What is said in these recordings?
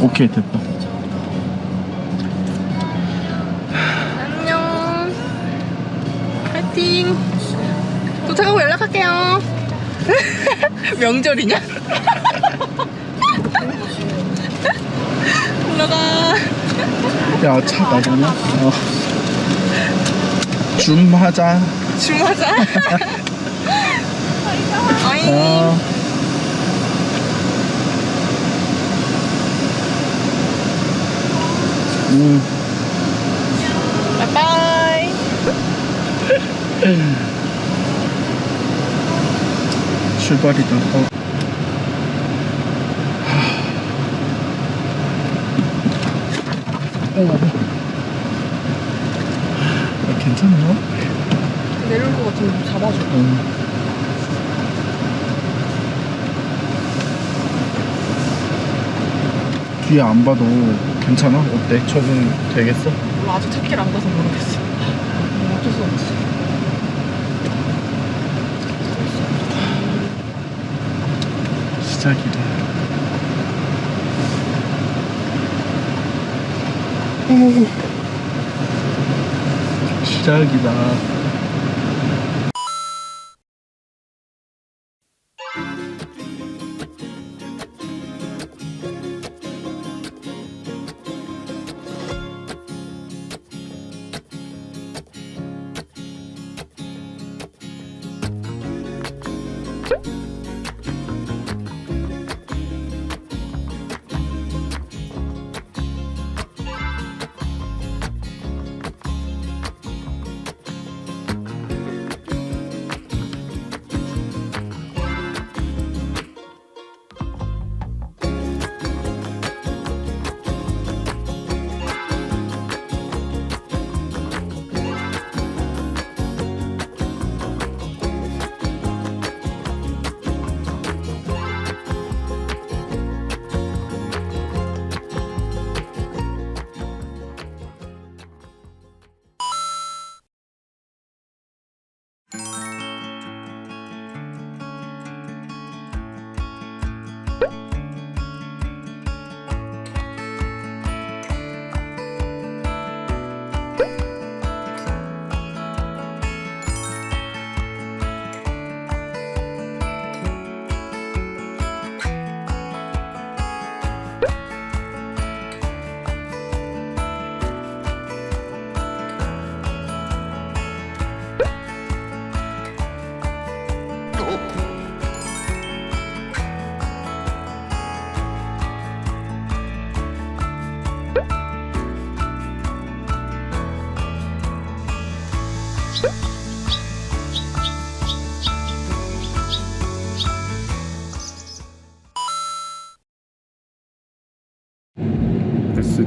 오케이 됐다 안녕. 파이팅. 도착하고 연락할게요. 명절이냐? 올라가. 야차 나가냐? 어. 줌하자 주무하자. 어이. 어. 음, 바이바이. 출발이다. 어. 하. 어. 아, 괜찮나? 내려올 것 같으면 좀 잡아줘. 음. 뒤에 안 봐도 괜찮아? 어때? 적응 되겠어? 몰라, 아직 찾길 안 가서 모르겠어. 뭐 어쩔 수 없지. 시작이다. 시작이다.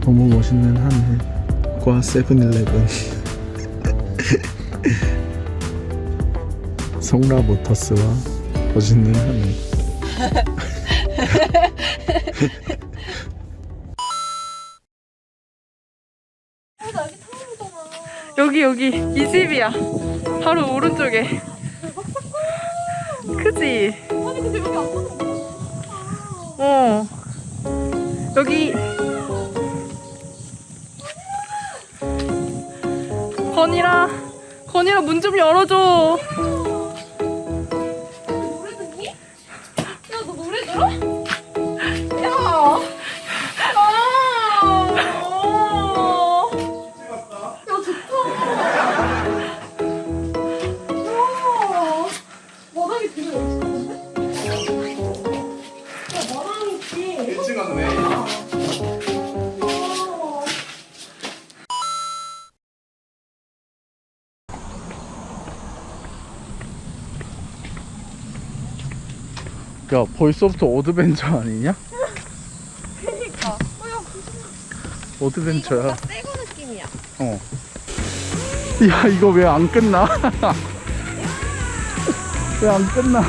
너무 멋있는 하늘과 세븐일레븐 성라모터스와 멋있는 하늘 여기, 여기. 이 집이야. 바로 오른쪽에. 크지? 어. 여기. 건이라, 건이라 문 좀 열어줘. 야 벌써부터 어드벤처 아니냐? 그니까. 어 야 어드벤처야 새거 느낌이야. 어. 야 이거 왜 안 끝나? 왜 안 끝나?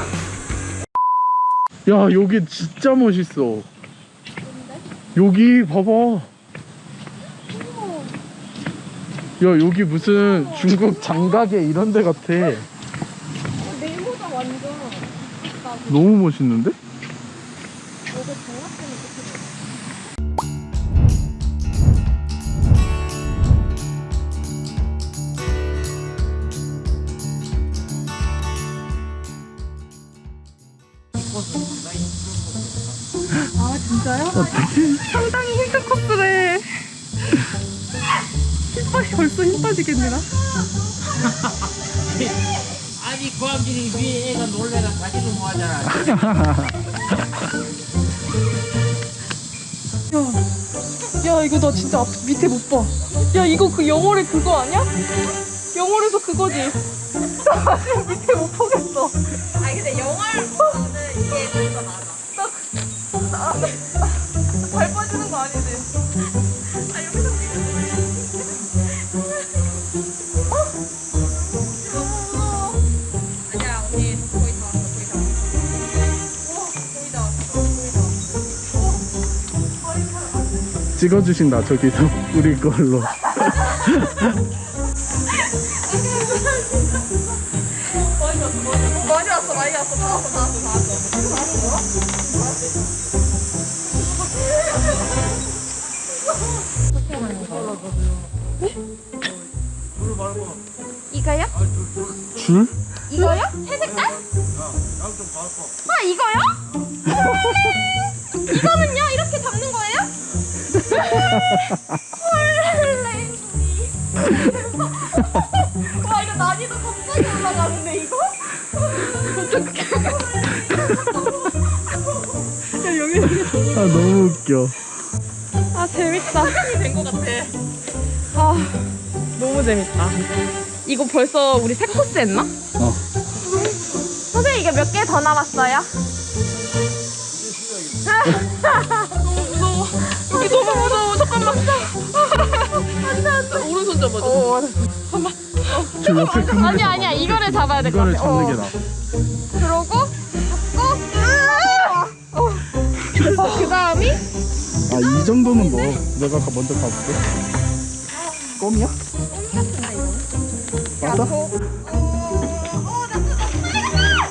야 여기 진짜 멋있어 여기 봐봐 야 여기 무슨 중국 장가게 이런 데 같아 네모다 완전. 너무 멋있는데? 아 진짜요? 상당히 힘든 코스래. 힘 빠지 벌써 힘 빠지겠네 나. 아니 고함진이 위에 애가 놀래라 가지도 뭐하잖아 야 이거 나 진짜 앞, 밑에 못 봐. 야 이거 그 영월의 그거 아니야? 영월에서 그거지. 나 지금 밑에 못 보겠어. 아 근데 영월 찍어주신다 저기서 우리 걸로 많이 왔어, 많이 왔어, 다 왔어, 다 왔어, 다 왔어. 이거요? 줄? 이거요? 새 색깔? 아 이거요? 헐 레인보이 와 이거 난이도 갑자기 올라가는데 이거? 야 여기 아 너무 웃겨 아 재밌다. 된것 같아. 아 너무 재밌다. 이거 벌써 우리 세 코스 했나? 어. 선생님 이게 몇 개 더 남았어요? 너무 무서워. 여기 너무 무서워. 어. 저 옆에 그물에 아니. 아니야 이거를 잡아야 될 것 이거를 같아. 잡는 어. 게 나아 그러고 잡고. 어. 그래서 그 다음이 아 이 정도는 뭐 내가 가- 먼저 가볼게 껌이야? 맞아? 야.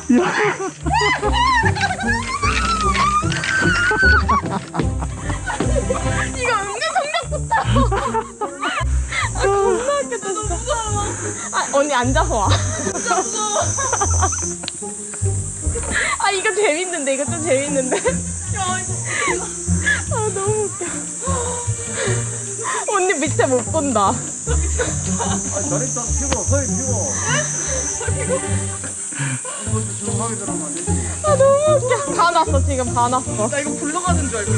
이거 아, 언니 앉아서 와. 진짜 무서워. 아, 이거 재밌는데, 이거 좀 재밌는데. 야, 이거. 아, 너무 웃겨. 언니 밑에 못 본다. 저리 좀 피고 거의 피고 아, 너무 웃겨. 다 났어, 지금 다 났어. 나 이거 굴러가는 줄 알고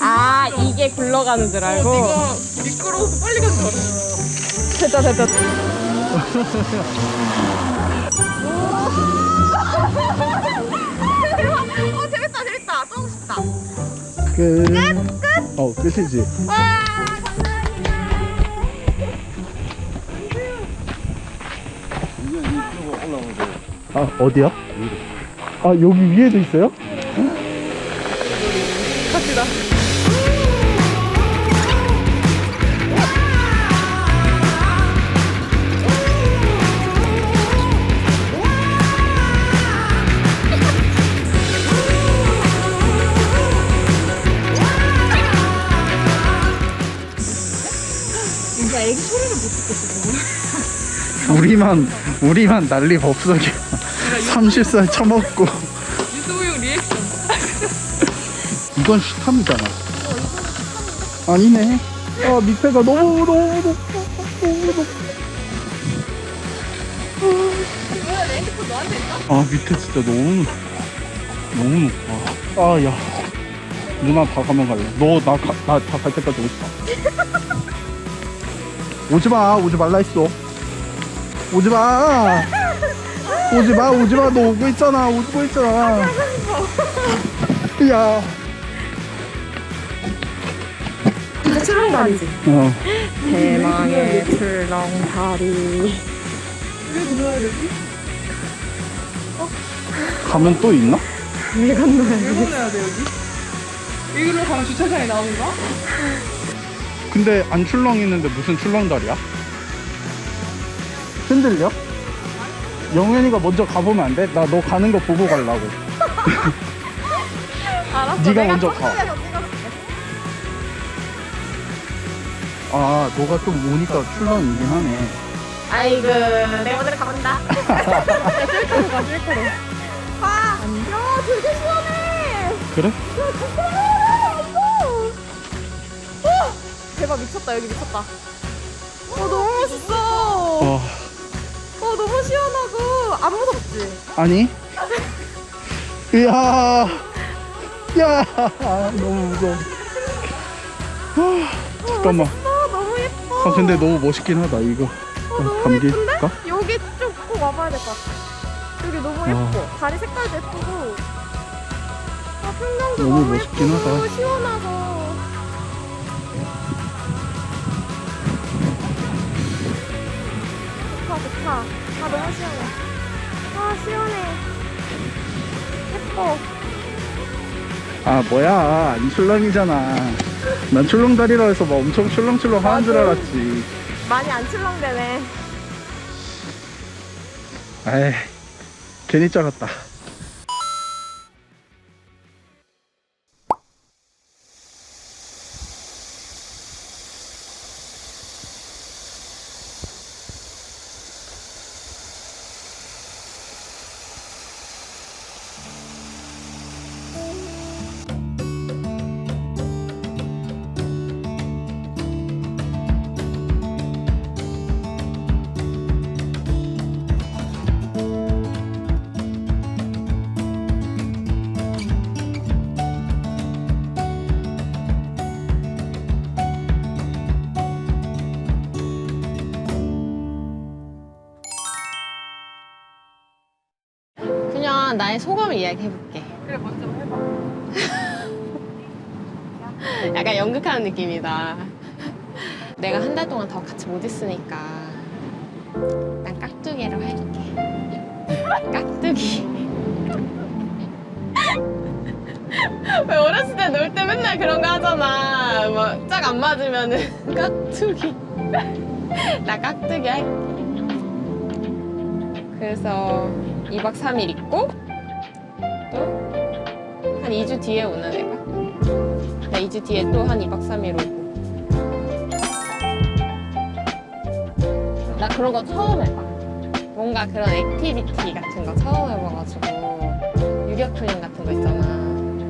아, 이게 굴러가는 줄 알고. 내가 미끄러워서 빨리 가는 줄 알았어 됐다, 됐다. 어, 재밌다, 재밌다. 또 하고 싶다. 끝? 끝? 어 끝이지 와, 감사합니다. 아 어디야? 아 여기 위에도 있어요? 갑시다. 우리만 우리만 난리 법석이야. 30살 처먹고. 유튜브 형 리액션. 이건 시탐이잖아. 아니네. 아 밑에가 너무 너무 높아 너무 높아 뭐야, 내 핸드폰 너한테 있다? 아 밑에 진짜 너무 너무 높아. 아 야. 누나 다 가면 갈래. 너 나 나 다 갈 때까지 오지 마. 오지 마. 오지 말라 했어 오지 마 오지 마, 오지 마. 너 오고 있잖아. 오고 있잖아. 야. 진짜 출렁다리지. 어. 대망의 출렁다리. 가면 또 있나? 왜 건너야 왜 건너야 돼 여기? 여기로 가면 주차장에 나오는가? 근데 안 출렁이는데 무슨 출렁다리야? 흔들려? 영현이가 먼저 가보면 안 돼? 나 너 가는 거 보고 가려고. 알았어. 네가 먼저 가. 아, 너가 좀 오니까 출렁이긴 하네. 아이고, 내 먼저 가본다. 셀카로 가, 셀카로. 아, 야, 되게 시원해. 그래? 어, 대박 미쳤다 여기 미쳤다. 어 너무 너무 시원하고 안 무섭지? 아니? 이야, 야, 너무 무서워. 아, 잠깐만. 아 너무 예뻐. 아, 근데 너무 멋있긴 하다, 이거. 어, 너무 감기 예쁜데? 가? 여기 좀꼭 와봐야 될 것 같아. 여기 너무 예뻐. 다리 색깔도 예쁘고. 아 풍경도 너무 너무, 멋있긴 예쁘고 하다. 시원하고. 좋다 좋다. 아 너무 시원해. 아 시원해. 예뻐. 아, 뭐야. 이 출렁이잖아. 난 출렁다리라 해서 막 엄청 출렁출렁 하는 줄. 알았지. 많이 안 출렁대네. 에이, 괜히 작았다. 나의 소감을 이야기해볼게. 그래 먼저 해봐. 약간 연극하는 느낌이다. 내가 한 달 동안 더 같이 못 있으니까 난 깍두기로 할게. 깍두기. 왜 어렸을 때 놀 때 맨날 그런 거 하잖아. 뭐짝안 맞으면은 깍두기. 나 깍두기 할게. 그래서 2박 3일 있고 또 한 2주 뒤에 오는 애가. 나 2주 뒤에 또 한 2박 3일 오고. 나 그런 거 처음 해봐. 뭔가 그런 액티비티 같은 거 처음 해봐가지고. 유격 훈련 같은 거 있잖아.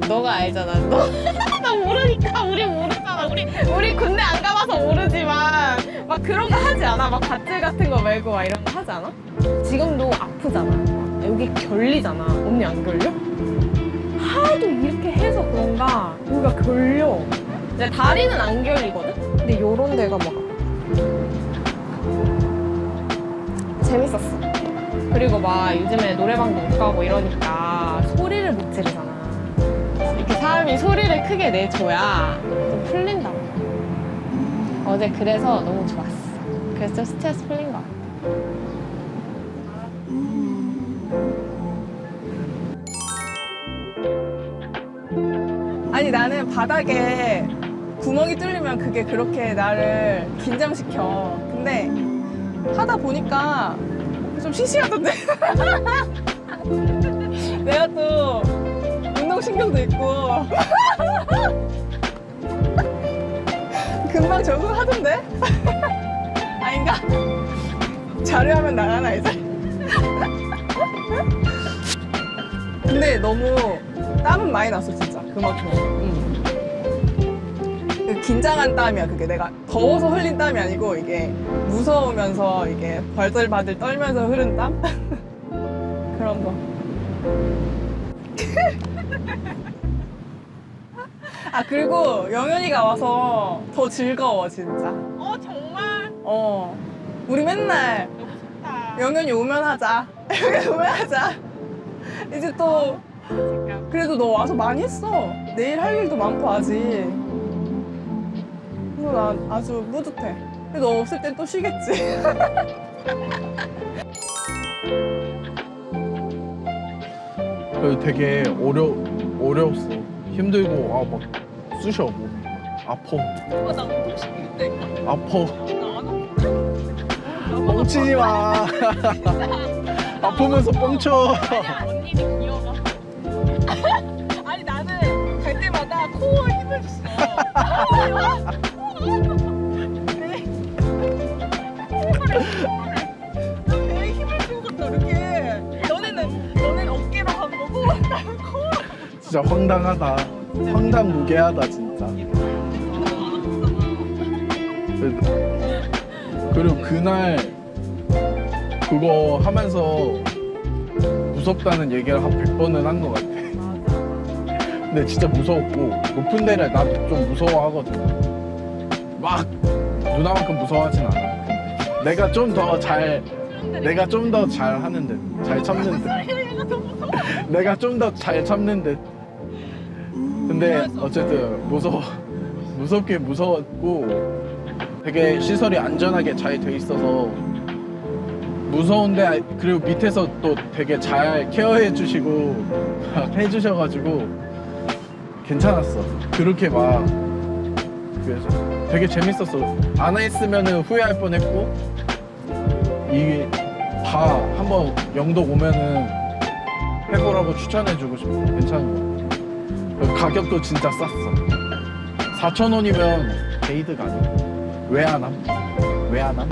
너가 알잖아. 너, 나 모르니까. 우리 모르잖아. 우리, 우리 군대 안 가봐서 모르지만. 막 그런 거 하지 않아? 막 밧줄 같은 거 메고 막 이런 거 하지 않아? 지금도 아프잖아. 여기 결리잖아. 언니 안 결려? 하도 이렇게 해서 그런가 여기가 결려. 근데 다리는 안 결리거든? 근데 요런 데가 막 재밌었어. 그리고 막 요즘에 노래방도 못 가고 이러니까 소리를 못 지르잖아. 이렇게 사람이 소리를 크게 내줘야 좀 풀린다고. 어제 그래서 너무 좋았어. 그래서 좀 스트레스 풀린 것 같아. 아니 나는 바닥에 구멍이 뚫리면 그게 그렇게 나를 긴장시켜. 근데 하다 보니까 좀 싱싱하던데. 내가 또 운동신경도 있고. 금방 적응하던데? 아닌가? 자료하면 나가나 이제? 근데 너무 땀은 많이 났어 진짜 그만큼 응. 그 긴장한 땀이야 그게 내가 더워서 흘린 땀이 아니고 이게 무서우면서 이게 벌들바들 떨면서 흐른 땀? 그런 거 아 그리고 영현이가 와서 더 즐거워 진짜 어, 정말? 어 우리 맨날 너무 좋다. 영현이 오면 하자 여기 후회하자. 이제 또 그래도 너 와서 많이 했어. 내일 할 일도 많고 아직. 그래서 난 아주 뿌듯해. 근데 너 없을 땐 또 쉬겠지. 그 되게 어려 어려웠어. 힘들고 아막 쑤셔 몸이. 아파. 오빠 나 운동시킬 때. 아파. 나안 뻥치지 마. 아프면서 뻥쳐. 언니는 귀여워. 아니 나는 갈 때마다 코어에 힘을 코어로 진짜 황당하다. 황당무계하다 진짜. 그리고 그날 그거 하면서 무섭다는 얘기를 한 100번은 한 것 같아. 근데 진짜 무서웠고 높은 데를 나도 좀 무서워하거든. 막 누나만큼 무서워하진 않아. 내가 좀 더 잘 내가 좀 더 잘 하는 듯, 잘 참는 듯. 내가 좀 더 잘 참는 듯. 근데 어쨌든 무서워 무섭게 무서웠고 되게 시설이 안전하게 잘 돼 있어서 무서운데 그리고 밑에서 또 되게 잘 케어해 주시고 막 해주셔가지고 괜찮았어. 그렇게 막 그래서 되게 재밌었어. 안 했으면은 후회할 뻔했고 이게 다 한번 영덕 오면은 해보라고 추천해주고 싶어. 괜찮은 거. 같아 가격도 진짜 쌌어. 4,000원이면 게이드가 아니야? 왜안 함? 왜 안 함?